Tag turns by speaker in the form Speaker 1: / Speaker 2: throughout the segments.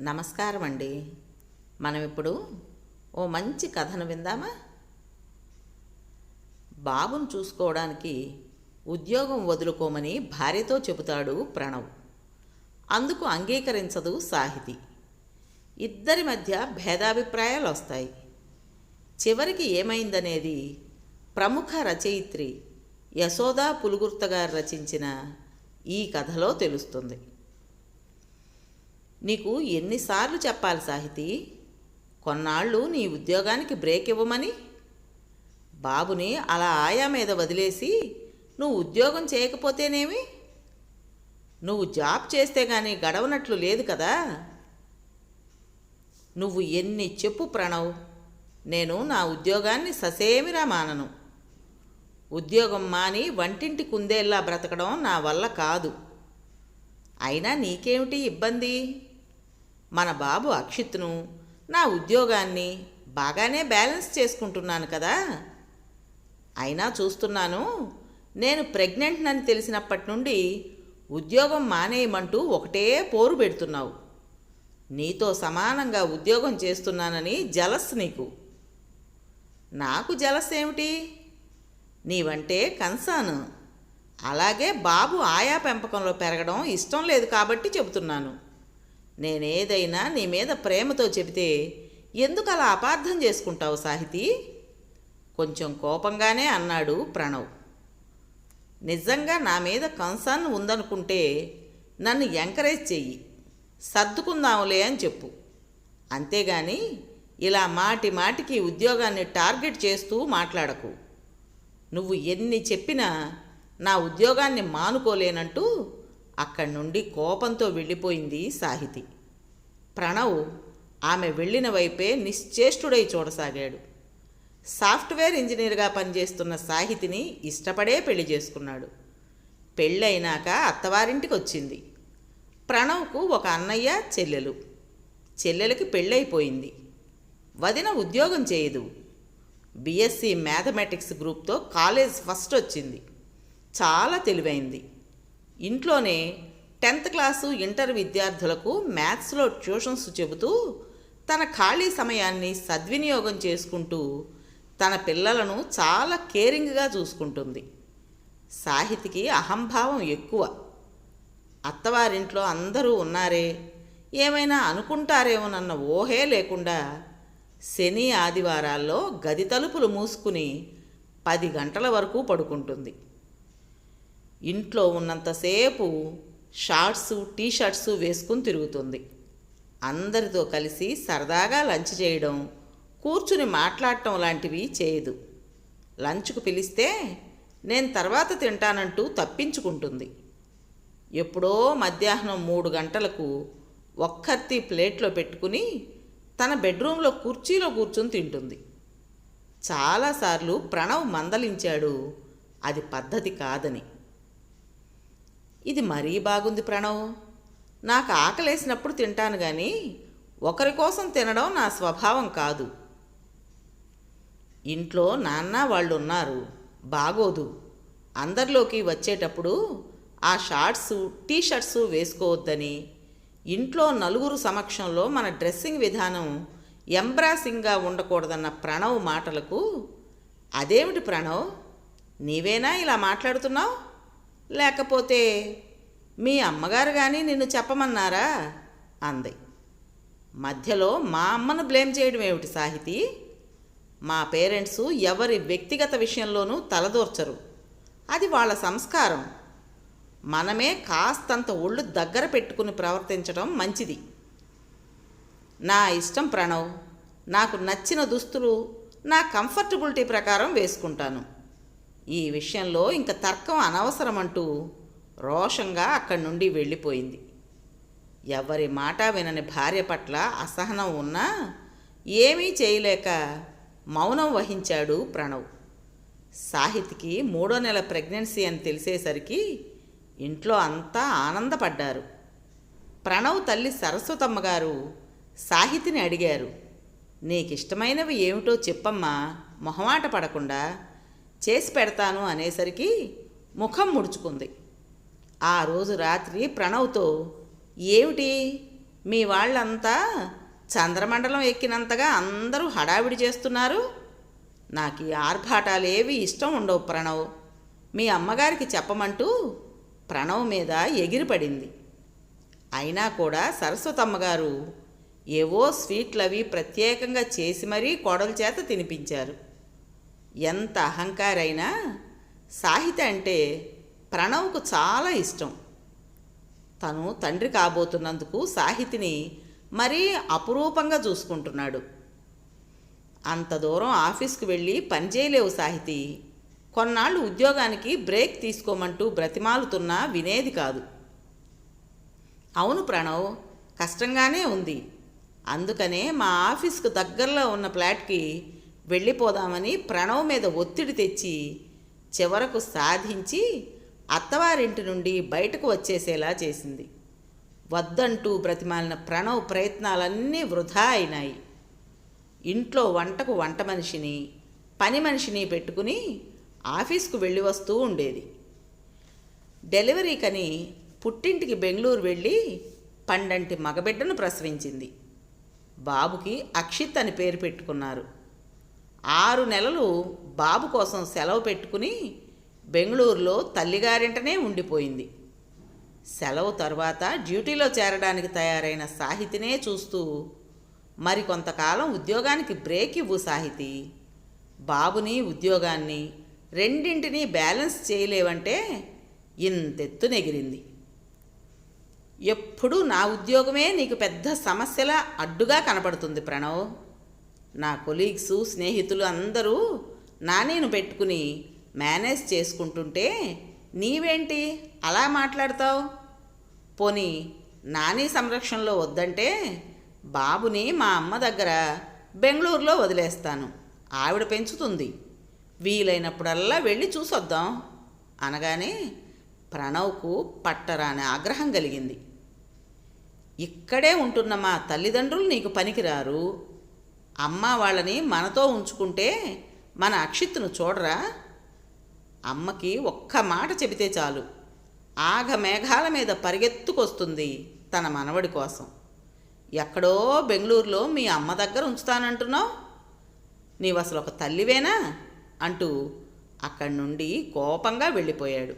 Speaker 1: నమస్కారం అండి మనం ఇప్పుడు ఓ మంచి కథను విందామా? బాబును చూసుకోవడానికి ఉద్యోగం వదులుకోమని భార్యతో చెబుతాడు ప్రణవ్. అందుకు అంగీకరించదు సాహితి. ఇద్దరి మధ్య భేదాభిప్రాయాలు వస్తాయి చివరికి ఏమైందనేది ప్రముఖ రచయిత్రి యశోదా పులుగుర్త గారు రచించిన ఈ కథలో తెలుస్తుంది. నీకు ఎన్నిసార్లు చెప్పాలి సాహితీ? కొన్నాళ్ళు నీ ఉద్యోగానికి బ్రేక్ ఇవ్వమని? బాబుని అలా ఆయా మీద వదిలేసి నువ్వు ఉద్యోగం చేయకపోతేనేమి? నువ్వు జాబ్ చేస్తే కానీ గడవనట్లు లేదు కదా? నువ్వు ఎన్ని చెప్పు ప్రణవ్? నేను నా ఉద్యోగాన్ని ససేమిరా మానను. ఉద్యోగం మాని వంటింటి కుందేల్లా బ్రతకడం నా వల్ల కాదు. అయినా నీకేమిటి ఇబ్బంది? మన బాబు అక్షిత్ను నా ఉద్యోగాన్ని బాగానే బ్యాలెన్స్ చేసుకుంటున్నాను కదా. అయినా చూస్తున్నాను నేను ప్రెగ్నెంట్నని తెలిసినప్పటి నుండి ఉద్యోగం మానేయమంటూ ఒకటే పోరు పెడుతున్నావు. నీతో సమానంగా ఉద్యోగం చేస్తున్నానని జలస్ నీకు. నాకు జలస్ ఏమిటి? నీవంటే కన్సర్న్. అలాగే బాబు ఆయా పెంపకంలో పెరగడం ఇష్టం లేదు కాబట్టి చెబుతున్నాను. నేనేదైనా నీ మీద ప్రేమతో చెబితే ఎందుకు అలా అపార్థం చేసుకుంటావు సాహితీ? కొంచెం కోపంగానే అన్నాడు ప్రణవ్. నిజంగా నా మీద కన్సర్న్ ఉందనుకుంటే నన్ను ఎంకరేజ్ చెయ్యి. సర్దుకుందాంలే అని చెప్పు. అంతేగాని ఇలా మాటి మాటికి ఉద్యోగాన్ని టార్గెట్ చేస్తూ మాట్లాడకు. నువ్వు ఎన్ని చెప్పినా నా ఉద్యోగాన్ని మానుకోలేనంటూ అక్కడి నుండి కోపంతో వెళ్ళిపోయింది సాహితి. ప్రణవ్ ఆమె వెళ్ళిన వైపే నిశ్చేష్టుడై చూడసాగాడు. సాఫ్ట్వేర్ ఇంజనీర్గా పనిచేస్తున్న సాహితిని ఇష్టపడే పెళ్ళి చేసుకున్నాడు. పెళ్ళైనాక అత్తవారింటికి వచ్చింది ప్రణవ్కు ఒక అన్నయ్య చెల్లెలు. చెల్లెలకి పెళ్ళైపోయింది. వదిన ఉద్యోగం చేయదు. బీఎస్సీ మ్యాథమెటిక్స్ గ్రూప్తో కాలేజ్ ఫస్ట్ వచ్చింది. చాలా తెలివైంది. ఇంట్లోనే టెన్త్ క్లాసు ఇంటర్ విద్యార్థులకు మ్యాథ్స్లో ట్యూషన్స్ చెబుతూ తన ఖాళీ సమయాన్ని సద్వినియోగం చేసుకుంటూ తన పిల్లలను చాలా కేరింగ్గా చూసుకుంటుంది. సాహితికి అహంభావం ఎక్కువ. అత్తవారింట్లో అందరూ ఉన్నారే ఏమైనా అనుకుంటారేమోనన్న ఊహే లేకుండా శని ఆదివారాల్లో గది తలుపులు మూసుకుని పది గంటల వరకు పడుకుంటుంది. ఇంట్లో ఉన్నంతసేపు షార్ట్స్ టీ షర్ట్స్ వేసుకుని తిరుగుతుంది. అందరితో కలిసి సరదాగా లంచ్ చేయడం కూర్చుని మాట్లాడటం లాంటివి చేయదు. లంచ్కు పిలిస్తే నేను తర్వాత తింటానంటూ తప్పించుకుంటుంది. ఎప్పుడో మధ్యాహ్నం మూడు గంటలకు ఒక్కర్తి ప్లేట్లో పెట్టుకుని తన బెడ్రూమ్లో కుర్చీలో కూర్చుని తింటుంది. చాలాసార్లు ప్రణవ్ మందలించాడు అది పద్ధతి కాదని. ఇది మరీ బాగుంది ప్రణవ్. నాకు ఆకలేసినప్పుడు తింటాను కానీ ఒకరి కోసం తినడం నా స్వభావం కాదు. ఇంట్లో నాన్న వాళ్ళు ఉన్నారు బాగోదు. అందరిలోకి వచ్చేటప్పుడు ఆ షార్ట్స్ టీ షర్ట్స్ వేసుకోవద్దని ఇంట్లో నలుగురు సమక్షంలో మన డ్రెస్సింగ్ విధానం ఎంబ్రాసింగ్గా ఉండకూడదన్న ప్రణవ్ మాటలకు అదేమిటి ప్రణవ్? నీవేనా ఇలా మాట్లాడుతున్నావు? లేకపోతే మీ అమ్మగారు కానీ నిన్ను చెప్పమన్నారా? అంది. మధ్యలో మా అమ్మను బ్లేమ్ చేయడం ఏమిటి సాహితీ? మా పేరెంట్స్ ఎవరి వ్యక్తిగత విషయంలోనూ తలదూర్చరు. అది వాళ్ళ సంస్కారం. మనమే కాస్తంత ఒళ్ళు దగ్గర పెట్టుకుని ప్రవర్తించడం మంచిది. నా ఇష్టం ప్రణవ్ నాకు నచ్చిన దుస్తులు నా కంఫర్టబిలిటీ ప్రకారం వేసుకుంటాను. ఈ విషయంలో ఇంక తర్కం అనవసరమంటూ రోషంగా అక్కడి నుండి వెళ్ళిపోయింది. ఎవరి మాట వినని భార్య పట్ల అసహనం ఉన్నా ఏమీ చేయలేక మౌనం వహించాడు ప్రణవ్. సాహిత్కి మూడో నెల ప్రెగ్నెన్సీ అని తెలిసేసరికి ఇంట్లో అంతా ఆనందపడ్డారు. ప్రణవ్ తల్లి సరస్వతమ్మ గారు సాహితిని అడిగారు నీకిష్టమైనవి ఏమిటో చెప్పమ్మా మొహమాట పడకుండా చేసి పెడతాను అనేసరికి ముఖం ముడుచుకుంది. ఆ రోజు రాత్రి ప్రణవ్తో ఏమిటి? మీ వాళ్ళంతా చంద్రమండలం ఎక్కినంతగా అందరూ హడావిడి చేస్తున్నారు? నాకు ఈ ఆర్భాటాలేవి ఇష్టం ఉండవు ప్రణవ్. మీ అమ్మగారికి చెప్పమంటూ ప్రణవ్ మీద ఎగిరిపడింది. అయినా కూడా సరస్వతమ్మగారు ఏవో స్వీట్లవి ప్రత్యేకంగా చేసి మరీ కోడల చేత తినిపించారు. ఎంత అహంకారైనా సాహిత అంటే ప్రణవ్కు చాలా ఇష్టం. తను తండ్రి కాబోతున్నందుకు సాహితిని మరీ అపురూపంగా చూసుకుంటున్నాడు. అంత దూరం ఆఫీస్కి వెళ్ళి పని చేయలేవు సాహితి. కొన్నాళ్ళు ఉద్యోగానికి బ్రేక్ తీసుకోమంటూ బ్రతిమాలుతున్నా వినేది కాదు. అవును ప్రణవ్ కష్టంగానే ఉంది. అందుకనే మా ఆఫీస్కు దగ్గరలో ఉన్న ఫ్లాట్కి వెళ్ళిపోదామని ప్రణవ్ మీద ఒత్తిడి తెచ్చి చివరకు సాధించి అత్తవారింటి నుండి బయటకు వచ్చేసేలా చేసింది. వద్దంటూ బ్రతిమాలిన ప్రణవ్ ప్రయత్నాలన్నీ వృధా అయినాయి. ఇంట్లో వంటకు వంట మనిషిని పని మనిషిని పెట్టుకుని ఆఫీస్కు వెళ్ళి వస్తూ ఉండేది. డెలివరీకని పుట్టింటికి బెంగళూరు వెళ్ళి పండంటి మగబిడ్డను ప్రసవించింది. బాబుకి అక్షిత్ అని పేరు పెట్టుకున్నారు. ఆరు నెలలు బాబు కోసం సెలవు పెట్టుకుని బెంగళూరులో తల్లిగారింటనే ఉండిపోయింది. సెలవు తర్వాత డ్యూటీలో చేరడానికి తయారైన సాహితినే చూస్తూ మరి కొంతకాలం ఉద్యోగానికి బ్రేక్ ఇవ్వు సాహితి. బాబుని ఉద్యోగాన్ని రెండింటినీ బ్యాలెన్స్ చేయలేవంటే ఇంతెత్తునెగిరింది ఎప్పుడూ నా ఉద్యోగమే నీకు పెద్ద సమస్యల అడ్డుగా కనపడుతుంది ప్రణవ్. నా కొలీగ్సు స్నేహితులు అందరూ నానేను పెట్టుకుని మేనేజ్ చేసుకుంటుంటే నీవేంటి? అలా మాట్లాడతావు? పోనీ నాని సంరక్షణలో వద్దంటే బాబుని మా అమ్మ దగ్గర బెంగళూరులో వదిలేస్తాను. ఆవిడ పెంచుతుంది. వీలైనప్పుడల్లా వెళ్ళి చూసొద్దాం. అనగానే ప్రణవ్కు పట్టరాని ఆగ్రహం కలిగింది. ఇక్కడే ఉంటున్న మా తల్లిదండ్రులు నీకు పనికిరారు. అమ్మ వాళ్ళని మనతో ఉంచుకుంటే మన అక్షిత్తును చూడరా? అమ్మకి ఒక్క మాట చెబితే చాలు. ఆగ మేఘాల మీద పరిగెత్తుకొస్తుంది తన మనవడి కోసం. ఎక్కడో బెంగళూరులో మీ అమ్మ దగ్గర ఉంచుతానంటున్నావు? నీవు అసలు ఒక తల్లివేనా? అంటూ అక్కడి నుండి కోపంగా వెళ్ళిపోయాడు.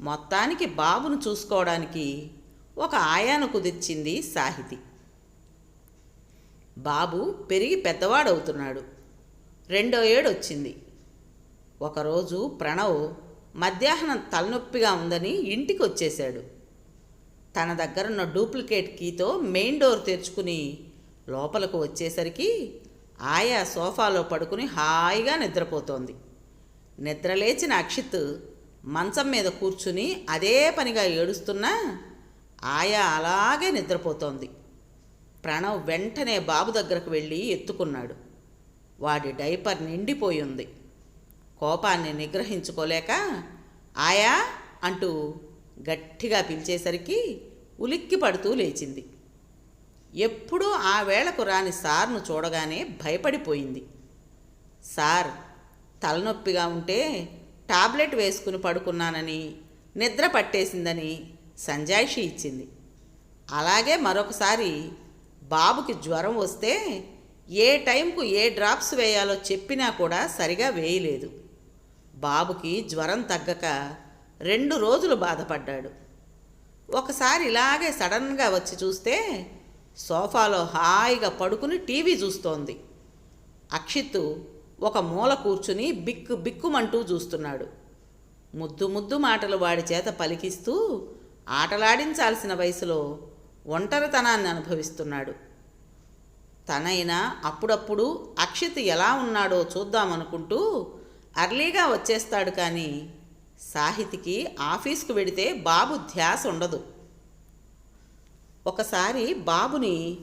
Speaker 1: మొత్తానికి బాబును చూసుకోవడానికి ఒక ఆయాను కుదిర్చింది సాహితి. బాబు పెరిగి పెద్దవాడవుతున్నాడు. రెండో ఏడు వచ్చింది ఒకరోజు ప్రణవ్ మధ్యాహ్నం తలనొప్పిగా ఉందని ఇంటికి వచ్చేశాడు తన దగ్గరున్న డూప్లికేట్ కీతో మెయిన్ డోర్ తెరుచుకుని లోపలకు వచ్చేసరికి ఆయా సోఫాలో పడుకుని హాయిగా నిద్రపోతోంది. నిద్రలేచిన అక్షిత్ మంచం మీద కూర్చుని అదే పనిగా ఏడుస్తున్నా ఆయా అలాగే నిద్రపోతోంది. ప్రణవ్ వెంటనే బాబు దగ్గరకు వెళ్ళి ఎత్తుకున్నాడు. వాడి డైపర్ నిండిపోయి ఉంది. కోపాన్ని నిగ్రహించుకోలేక ఆయా అంటూ గట్టిగా పిలిచేసరికి ఉలిక్కి పడుతూ లేచింది. ఎప్పుడూ ఆ వేళకు రాని సార్ను చూడగానే భయపడిపోయింది. సార్ తలనొప్పిగా ఉంటే టాబ్లెట్ వేసుకుని పడుకున్నానని నిద్ర పట్టేసిందని సంజాయిషి ఇచ్చింది. అలాగే మరొకసారి బాబుకి జ్వరం వస్తే ఏ టైంకు ఏ డ్రాప్స్ వేయాలో చెప్పినా కూడా సరిగా వేయలేదు. బాబుకి జ్వరం తగ్గక రెండు రోజులు బాధపడ్డాడు. ఒకసారి ఇలాగే సడన్గా వచ్చి చూస్తే సోఫాలో హాయిగా పడుకుని టీవీ చూస్తోంది. అక్షిత్తు ఒక మూల కూర్చుని బిక్కు బిక్కుమంటూ చూస్తున్నాడు. ముద్దు ముద్దు మాటలు వాడి చేత పలికిస్తూ ఆటలాడించాల్సిన వయసులో ఒంటరితనాన్ని అనుభవిస్తున్నాడు. తనైనా అప్పుడప్పుడు అక్షిత్ ఎలా ఉన్నాడో చూద్దామనుకుంటూ అర్లీగా వచ్చేస్తాడు కానీ సాహితికి ఆఫీస్కు వెడితే బాబు ధ్యాస ఉండదు. ఒకసారి బాబుని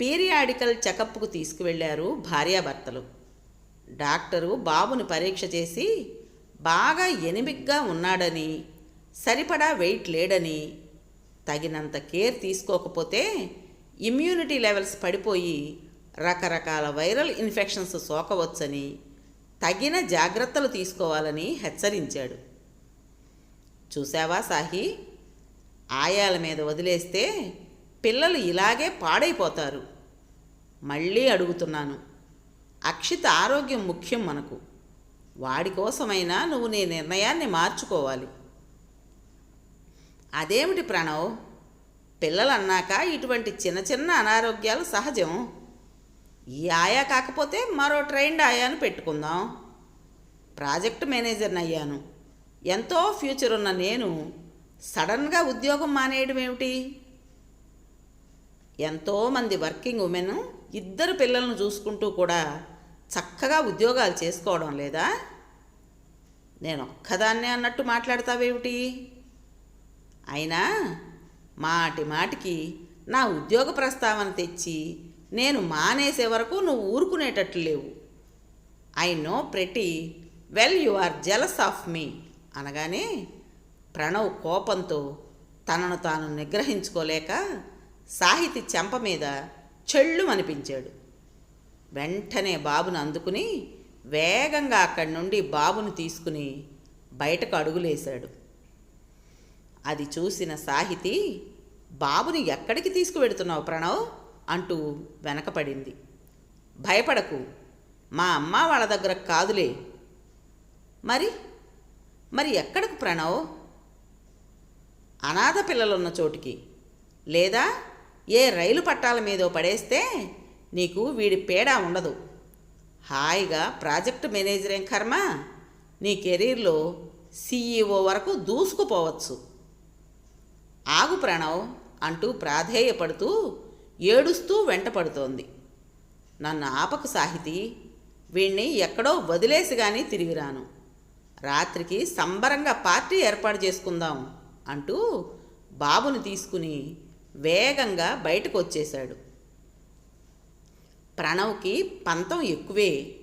Speaker 1: పీరియాడికల్ చెకప్కు తీసుకువెళ్ళారు భార్యాభర్తలు. డాక్టరు బాబుని పరీక్ష చేసి బాగా ఎనిమిగ్గా ఉన్నాడని సరిపడా వెయిట్ లేడని తగినంత కేర్ తీసుకోకపోతే ఇమ్యూనిటీ లెవెల్స్ పడిపోయి రకరకాల వైరల్ ఇన్ఫెక్షన్స్ సోకవచ్చని తగిన జాగ్రత్తలు తీసుకోవాలని హెచ్చరించాడు. చూసావా సాహి? ఆయాల మీద వదిలేస్తే పిల్లలు ఇలాగే పాడైపోతారు. మళ్ళీ అడుగుతున్నాను. అక్షిత ఆరోగ్యం ముఖ్యం మనకు. వాడి కోసమైనా నువ్వు నీ నిర్ణయాన్ని మార్చుకోవాలి. అదేమిటి ప్రణవ్? పిల్లలు అన్నాక ఇటువంటి చిన్న చిన్న అనారోగ్యాలు సహజం. ఈ ఆయా కాకపోతే మరో ట్రైన్డ్ ఆయాను పెట్టుకుందాం. ప్రాజెక్ట్ మేనేజర్ని అయ్యాను ఎంతో ఫ్యూచర్ ఉన్న నేను సడన్గా ఉద్యోగం మానేయడం ఏమిటి? ఎంతోమంది వర్కింగ్ ఉమెన్ ఇద్దరు పిల్లలను చూసుకుంటూ కూడా చక్కగా ఉద్యోగాలు చేసుకోవడం లేదా? నేను ఒక్కదాన్నే అన్నట్టు మాట్లాడతావేమిటి? అయినా మాటి మాటికి నా ఉద్యోగ ప్రస్తావన తెచ్చి నేను మానేసే వరకు నువ్వు ఊరుకునేటట్లు లేవు. I know pretty well you are jealous of me అనగానే ప్రణవ్ కోపంతో తనను తాను నిగ్రహించుకోలేక సాహితి చెంప మీద చెళ్ళు అనిపించాడు వెంటనే బాబును అందుకుని వేగంగా అక్కడి నుండి బాబును తీసుకుని బయటకు అడుగులేశాడు. అది చూసిన సాహితి బాబుని ఎక్కడికి తీసుకువెడుతున్నావు ప్రణవ్? అంటూ వెనకపడింది. భయపడకు మా అమ్మ వాళ్ళ దగ్గర కాదులే. మరి మరి ఎక్కడకు ప్రణవ్? అనాథ పిల్లలున్న చోటికి. లేదా ఏ రైలు పట్టాల మీదో పడేస్తే నీకు వీడి పేడా ఉండదు. హాయిగా ప్రాజెక్ట్ మేనేజరేం కర్మ? నీ కెరీర్లో సీఈఓ వరకు దూసుకుపోవచ్చు. ఆగు ప్రణవ్ అంటూ ప్రాధేయపడుతూ ఏడుస్తూ వెంటపడుతోంది నన్ను ఆపక సాహితి వీణ్ణి ఎక్కడో వదిలేసి కానీ తిరిగి రాను. రాత్రికి సంబరంగా పార్టీ ఏర్పాటు చేసుకుందాం అంటూ బాబుని తీసుకుని వేగంగా బయటకు వచ్చేశాడు ప్రణవ్కి పంతం ఎక్కువే.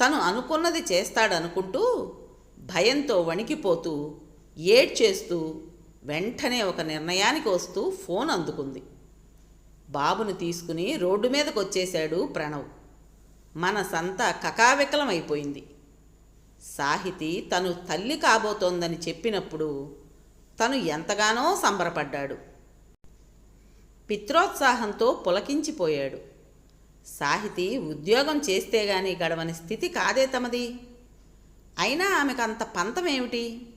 Speaker 1: తను అనుకున్నది చేస్తాడనుకుంటూ భయంతో వణికిపోతూ ఏడ్చేస్తూ వెంటనే ఒక నిర్ణయానికి వస్తూ ఫోన్ అందుకుంది. బాబుని తీసుకుని రోడ్డు మీదకు వచ్చేశాడు ప్రణవ్. మనసంతా కకావికలమైపోయింది. సాహితి తను తల్లి కాబోతోందని చెప్పినప్పుడు తను ఎంతగానో సంబరపడ్డాడు. పిత్రోత్సాహంతో పులకించిపోయాడు. సాహితి ఉద్యోగం చేస్తే గాని గడవని స్థితి కాదే తమది. అయినా ఆమెకు అంత పంతమేమిటి?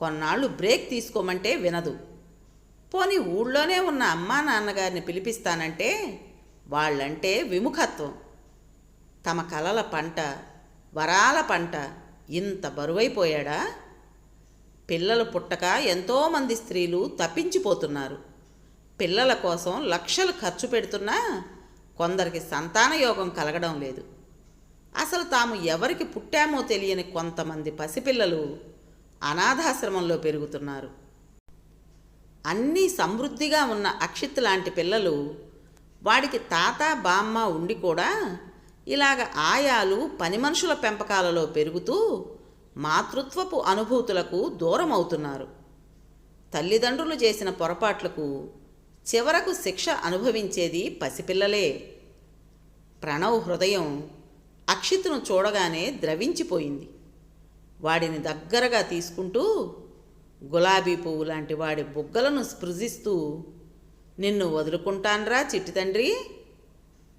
Speaker 1: కొన్నాళ్ళు బ్రేక్ తీసుకోమంటే వినదు. పోని ఊళ్ళోనే ఉన్న అమ్మా నాన్నగారిని పిలిపిస్తానంటే వాళ్ళంటే విముఖత్వం. తమ కలల పంట వరాల పంట ఇంత బరువైపోయాడా? పిల్లలు పుట్టక ఎంతోమంది స్త్రీలు తప్పించిపోతున్నారు. పిల్లల కోసం లక్షలు ఖర్చు పెడుతున్నా కొందరికి సంతాన యోగం కలగడం లేదు. అసలు తాము ఎవరికి పుట్టామో తెలియని కొంతమంది పసిపిల్లలు అనాథాశ్రమంలో పెరుగుతున్నారు. అన్నీ సమృద్ధిగా ఉన్న అక్షిత్ లాంటి పిల్లలు వాడికి తాత బామ్మ ఉండి కూడా ఇలాగ ఆయాలు పని మనుషుల పెంపకాలలో పెరుగుతూ మాతృత్వపు అనుభూతులకు దూరం అవుతున్నారు తల్లిదండ్రులు చేసిన పొరపాట్లకు చివరకు శిక్ష అనుభవించేది పసిపిల్లలే. ప్రణవ్ హృదయం అక్షిత్ను చూడగానే ద్రవించిపోయింది. వాడిని దగ్గరగా తీసుకుంటూ గులాబీ పువ్వు లాంటి వాడి బుగ్గలను స్పృశిస్తూ నిన్ను వదులుకుంటాన్రా చిట్టి తండ్రి.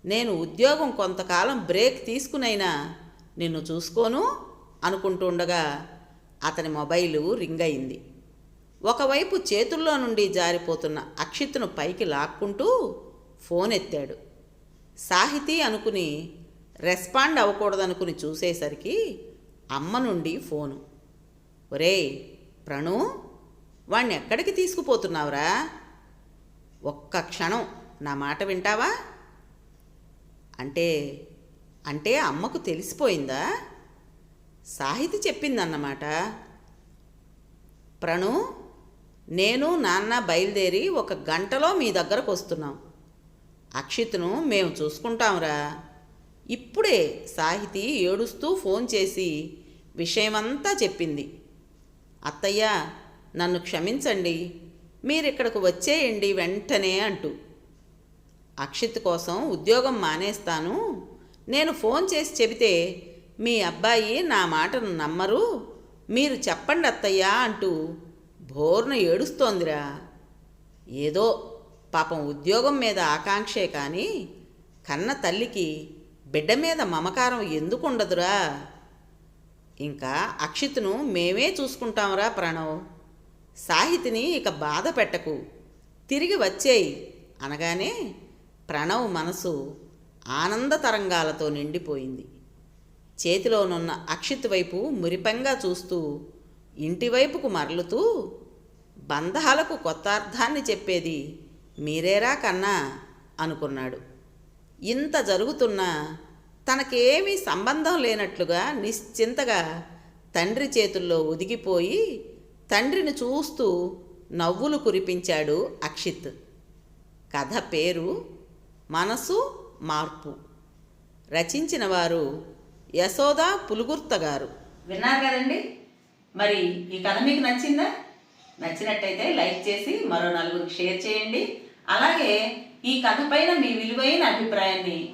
Speaker 1: నేను ఉద్యోగం కొంతకాలం బ్రేక్ తీసుకునైనా నిన్ను చూసుకోను అనుకుంటుండగా అతని మొబైలు రింగ్ అయింది. ఒకవైపు చేతుల్లో నుండి జారిపోతున్న అక్షిత్ను పైకి లాక్కుంటూ ఫోన్ ఎత్తాడు. సాహితీ అనుకుని రెస్పాండ్ అవ్వకూడదనుకుని చూసేసరికి అమ్మ నుండి ఫోను. ఒరేయ్ ప్రణు వాణ్ణి ఎక్కడికి తీసుకుపోతున్నావురా? ఒక్క క్షణం నా మాట వింటావా? అంటే అంటే అమ్మకు తెలిసిపోయిందా? సాహితి చెప్పిందన్నమాట. ప్రణు నేను నాన్న బయలుదేరి ఒక గంటలో మీ దగ్గరకు వస్తున్నాం. అక్షిత్ను మేము చూసుకుంటాంరా. ఇప్పుడే సాహితి ఏడుస్తూ ఫోన్ చేసి విషయమంతా చెప్పింది. అత్తయ్య నన్ను క్షమించండి మీరిక్కడకు వచ్చేయండి వెంటనే అంటూ. అక్షిత్ కోసం ఉద్యోగం మానేస్తాను నేను ఫోన్ చేసి చెబితే మీ అబ్బాయి నా మాటను నమ్మరు మీరు చెప్పండి అత్తయ్యా అంటూ భోర్న ఏడుస్తోందిరా. ఏదో పాపం ఉద్యోగం మీద ఆకాంక్షే కానీ కన్న తల్లికి బిడ్డ మీద మమకారం ఎందుకు ఉండదురా ఇంకా అక్షిత్ను మేమే చూసుకుంటాంరా ప్రణవ్. సాహితిని ఇక బాధ పెట్టకు. తిరిగి వచ్చేయి అనగానే ప్రణవ్ మనసు ఆనంద తరంగాలతో నిండిపోయింది. చేతిలోనున్న అక్షిత్ వైపు మురిపంగా చూస్తూ ఇంటివైపుకు మరలుతూ బంధాలకు కొత్త అర్థాన్ని చెప్పేది మీరేరా కన్నా? అనుకున్నాడు. ఇంత జరుగుతున్నా తనకేమీ సంబంధం లేనట్లుగా నిశ్చింతగా తండ్రి చేతుల్లో ఒదిగిపోయి తండ్రిని చూస్తూ నవ్వులు కురిపించాడు అక్షిత్. కథ పేరు మనసు మార్పు. రచించిన వారు యశోద పులుగుర్త గారు. విన్నారు కదండి? మరి ఈ కథ మీకు నచ్చిందా? నచ్చినట్టయితే లైక్ చేసి మరో నలుగురికి షేర్ చేయండి. అలాగే ఈ కథ పైన మీ విలువైన అభిప్రాయాన్ని